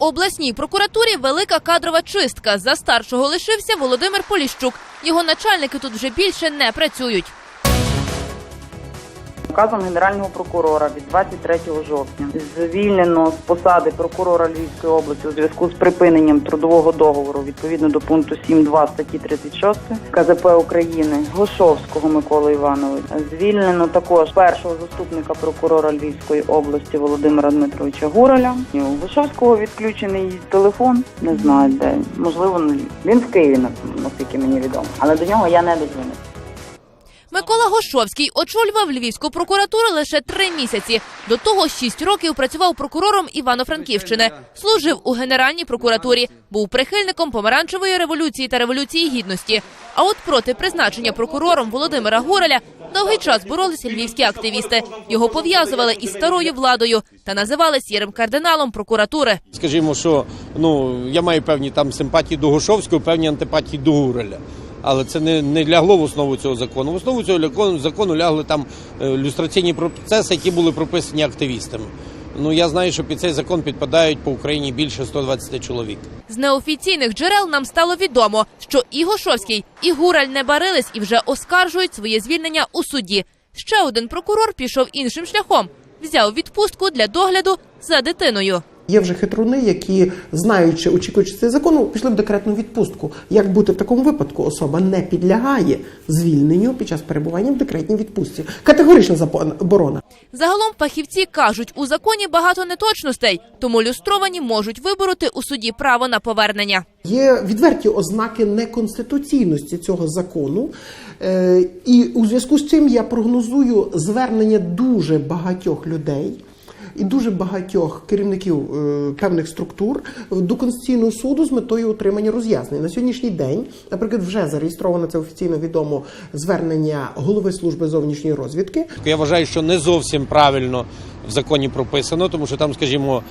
обласній прокуратурі велика кадрова чистка. За старшого лишився Володимир Поліщук. Його начальники тут вже більше не працюють. Указом Генерального прокурора від 23 жовтня звільнено з посади прокурора Львівської області у зв'язку з припиненням трудового договору відповідно до пункту 7.2 статті 36 КЗП України Глушовського Миколи Івановича. Звільнено також першого заступника прокурора Львівської області Володимира Дмитровича Гураля. У Глушовського відключений телефон. Не знаю де. Можливо, він в Києві, наскільки мені відомо. Але до нього я не дозвонив. Микола Гошовський очолював Львівську прокуратуру лише три місяці. До того шість років працював прокурором Івано-Франківщини, служив у Генеральній прокуратурі, був прихильником помаранчевої революції та революції гідності. А от проти призначення прокурором Володимира Гораля довгий час боролися львівські активісти. Його пов'язували із старою владою та називали сірим кардиналом прокуратури. Скажімо, що ну я маю певні там симпатії до Гушовського, певні антипатії до Гуреля. Але це не, не лягло в основу цього закону. В основу цього закону лягли там е, люстраційні процеси, які були прописані активістами. Ну я знаю, що під цей закон підпадають по Україні більше 120 чоловік. З неофіційних джерел нам стало відомо, що і Гошовський, і Гураль не барились і вже оскаржують своє звільнення у суді. Ще один прокурор пішов іншим шляхом, взяв відпустку для догляду за дитиною. Є вже хитруни, які, знаючи, очікуючи цей закону, пішли в декретну відпустку. Як бути в такому випадку? Особа не підлягає звільненню під час перебування в декретній відпустці. Категорична заборона. Загалом фахівці кажуть, у законі багато неточностей, тому люстровані можуть вибороти у суді право на повернення. Є відверті ознаки неконституційності цього закону, Е, і у зв'язку з цим я прогнозую звернення дуже багатьох людей. І дуже багатьох керівників е, певних структур до конституційного суду з метою отримання роз'яснень на сьогоднішній день. Наприклад, вже зареєстровано це офіційно відомо звернення голови служби зовнішньої розвідки Я вважаю, що не зовсім правильно в законі прописано, тому що там, скажімо,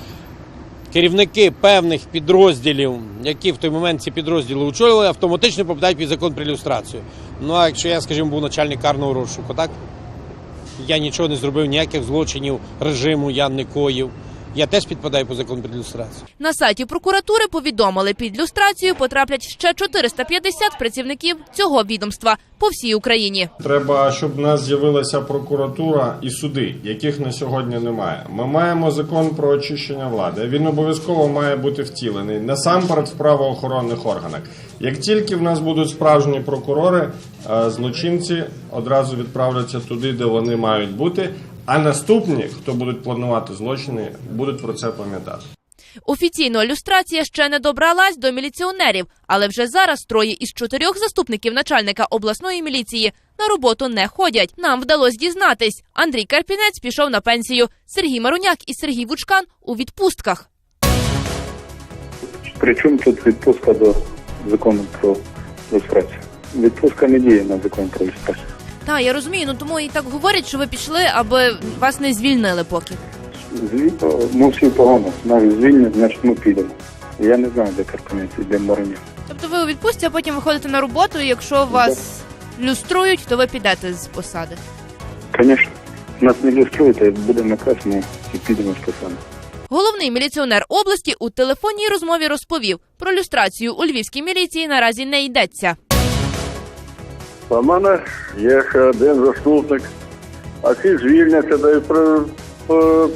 керівники певних підрозділів, які в той момент ці підрозділи очолювали, автоматично попадають під закон про ілюстрацію. Ну а якщо я, скажімо, був начальник карного розшуку, так? Я нічого не зробив, ніяких злочинів режиму я не коїв. Я теж підпадаю по закону про ілюстрацію. На сайті прокуратури повідомили, під люстрацію потраплять ще 450 працівників цього відомства по всій Україні. Треба, щоб в нас з'явилася прокуратура і суди, яких на сьогодні немає. Ми маємо закон про очищення влади. Він обов'язково має бути втілений насамперед в правоохоронних органах. Як тільки в нас будуть справжні прокурори, е, злочинці одразу відправляться туди, де вони мають бути. А наступні, хто будуть планувати злочини, будуть про це пам'ятати. Офіційно люстрація ще не добралась до міліціонерів, але вже зараз троє із чотирьох заступників начальника обласної міліції на роботу не ходять. Нам вдалося дізнатись. Андрій Карпінець пішов на пенсію. Сергій Маруняк і Сергій Вучкан у відпустках. Причому тут відпустка до закону про люстрацію? Відпустка не діє на закон про люстрацію. Та я розумію, ну тому і так говорять, що ви пішли, аби вас не звільнили поки. Звісно, ну всі погано. Навіть звільнять, значить ми підемо. Я не знаю, де Карпинець, де Мороня. Тобто ви у відпустці, а потім виходите на роботу. і Якщо вас люструють, то ви підете з посади. Звісно, нас не люструють, а буде наказ, ми і підемо з посади. Головний міліціонер області у телефонній розмові розповів про люстрацію у львівській міліції наразі не йдеться. У мене є ще один заступник, а ці звільняться, да й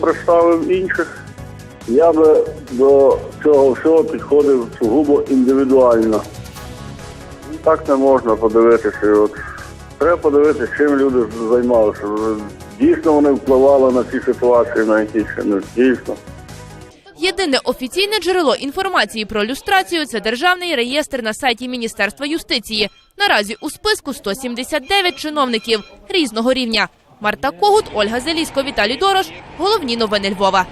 представив інших. Я би до цього всього підходив сугубо індивідуально. Ну, Так не можна подивитися. От, треба подивитися, чим люди займалися. Дійсно вони впливали на ці ситуації, на які не дійсно. Єдине офіційне джерело інформації про люстрацію це державний реєстр на сайті Міністерства юстиції. Наразі у списку 179 чиновників різного рівня. Марта Когут, Ольга Зелісько, Віталій Дорош. Головні новини Львова.